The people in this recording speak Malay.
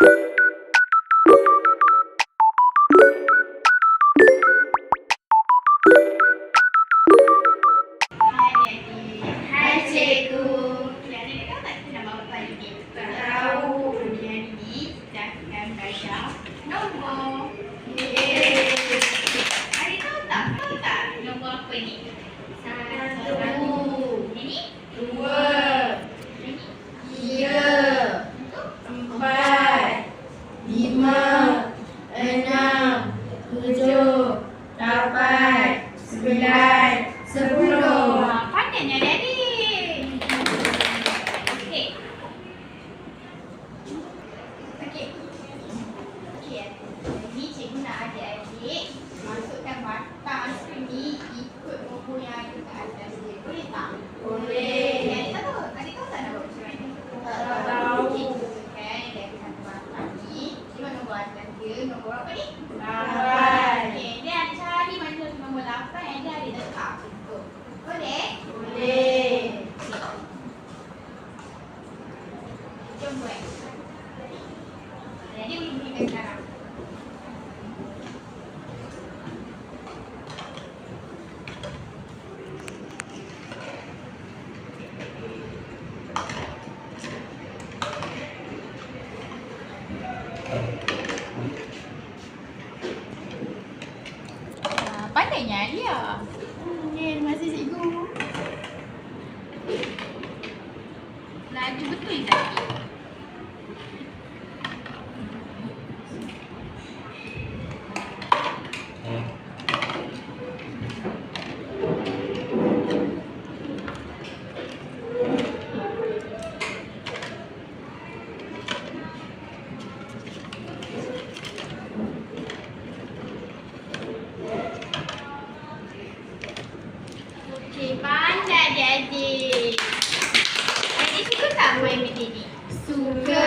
you nombor apa ni? Lapan. Okey, dia ada cari macam nombor lapan yang dia ada dekat. Boleh? Boleh. Boleh. Jom buat. Jadi, kita sekarang. tanya Alia. Okey, hmm, eh, terima kasih cikgu. Laju betul tadi. Good.